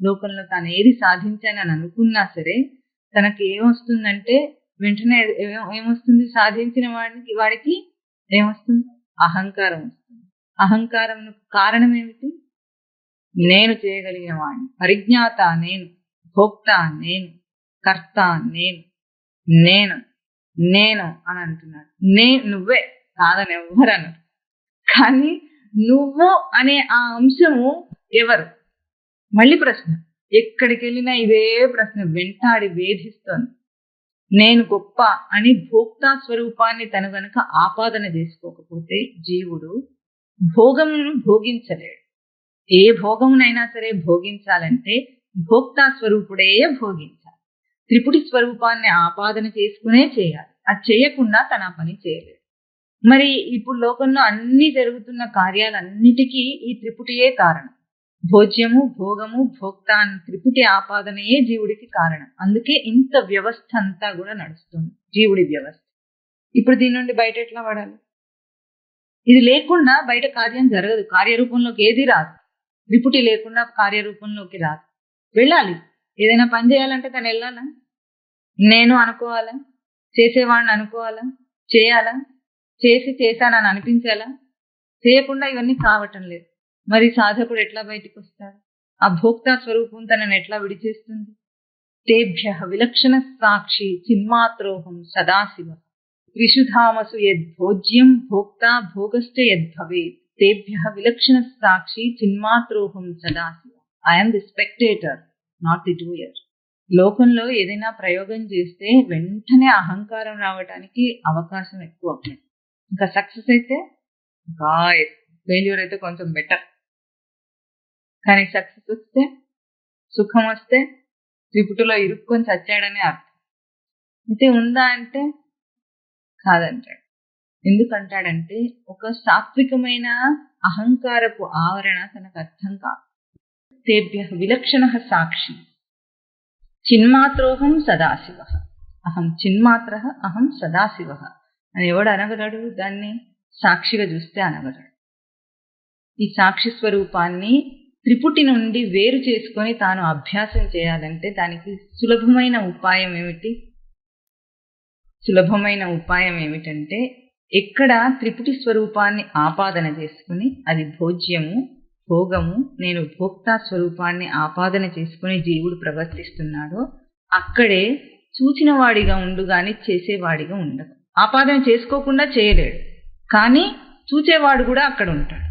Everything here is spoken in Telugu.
లోకంలో తాను ఏది సాధించానని అనుకున్నా సరే తనకి ఏమొస్తుందంటే వెంటనే ఏమొస్తుంది సాధించిన వాడికి వాడికి ఏమొస్తుంది అహంకారం వస్తుంది. అహంకారం కారణం ఏమిటి? నేను చేయగలిగిన వాడిని. పరిజ్ఞాత నేను భోక్త నేను కర్త నేను నేను నేను అని అంటున్నాడు. నే నువ్వే కాదని ఎవ్వరు అన్నారు కానీ నువ్వు అనే ఆ అంశము ఎవరు? మళ్ళీ ప్రశ్న. ఎక్కడికి వెళ్ళినా ఇదే ప్రశ్న వెంటాడి వేధిస్తోంది. నేను గొప్ప అని భోక్తా స్వరూపాన్ని తను గనుక ఆపాదన చేసుకోకపోతే జీవుడు భోగమును భోగించలేడు. ఏ భోగమునైనా సరే భోగించాలంటే భోక్తా స్వరూపుడే భోగించాలి. త్రిపుటి స్వరూపాన్ని ఆపాదన చేసుకునే చేయాలి. అది చేయకుండా తన పని చేయలేడు. మరి ఇప్పుడు లోకంలో అన్ని జరుగుతున్న కార్యాలన్నిటికీ ఈ త్రిపుటియే కారణం. భోజ్యము భోగము భోక్త అని త్రిపుటి ఆపాదనయే జీవుడికి కారణం. అందుకే ఇంత వ్యవస్థ అంతా కూడా నడుస్తుంది. జీవుడి వ్యవస్థ. ఇప్పుడు దీని నుండి బయట ఎట్లా పడాలి ఇది లేకుండా బయట కార్యం జరగదు. కార్యరూపంలోకి ఏది రాదు. త్రిపుటి లేకుండా కార్యరూపంలోకి రాదు. వెళ్ళాలి. ఏదైనా పని చేయాలంటే తను వెళ్ళాలా? నేను అనుకోవాలా? చేసేవాడిని అనుకోవాలా? చేయాలా? చేసి చేశానని అనిపించాలా? చేయకుండా ఇవన్నీ కావటం లేదు. మరి సాధకుడు ఎట్లా బయటికి వస్తాడు ఆ భోక్తా స్వరూపం తనని ఎట్లా విడిచేస్తుంది? తేభ్య విలక్షణ సాక్షి చిన్మాత్రోహం సదాశివ. త్రిషుధామసు యద్భోజ్యం భోక్తా భోగశ్చ యద్భవేత్ తేభ్య విలక్షణ సాక్షి చిన్మాత్రోహం Sadashiva. I'm the spectator not the doer లోకంలో ఏదైనా ప్రయోగం చేస్తే వెంటనే అహంకారం రావడానికి అవకాశం ఎక్కువ. అవుతుంది ఇంకా సక్సెస్ అయితే ఇంకా ఫెయిల్యూర్ అయితే కొంచెం బెటర్ కానీ సక్సెస్ వస్తే సుఖం వస్తే త్రిపుటిలో ఇరుక్కొని చచ్చాడని అర్థం. అయితే ఉందా అంటే కాదంటాడు. ఎందుకంటాడంటే ఒక సాత్వికమైన అహంకారపు ఆవరణ తనకు అర్థం కాదు. తేభ్య విలక్షణ సాక్షి. చిన్మాత్రోహం సదాశివ. అహం చిన్మాత్ర అహం సదాశివ. అని ఎవడు అనగలడు? దాన్ని సాక్షిగా చూస్తే అనగలడు. ఈ సాక్షి స్వరూపాన్ని త్రిపుటి నుండి వేరు చేసుకొని తాను అభ్యాసం చేయాలంటే దానికి సులభమైన ఉపాయం ఏమిటి? సులభమైన ఉపాయం ఏమిటంటే ఎక్కడ త్రిపుటి స్వరూపాన్ని ఆపాదన చేసుకుని అది భోజ్యము భోగము నేను భోక్తా స్వరూపాన్ని ఆపాదన చేసుకుని జీవుడు ప్రవర్తిస్తున్నాడో అక్కడే చూచినవాడిగా ఉండు గాని చేసేవాడిగా ఉండదు. ఆపాదన చేసుకోకుండా చేయలేడు. కానీ చూచేవాడు కూడా అక్కడ ఉంటాడు.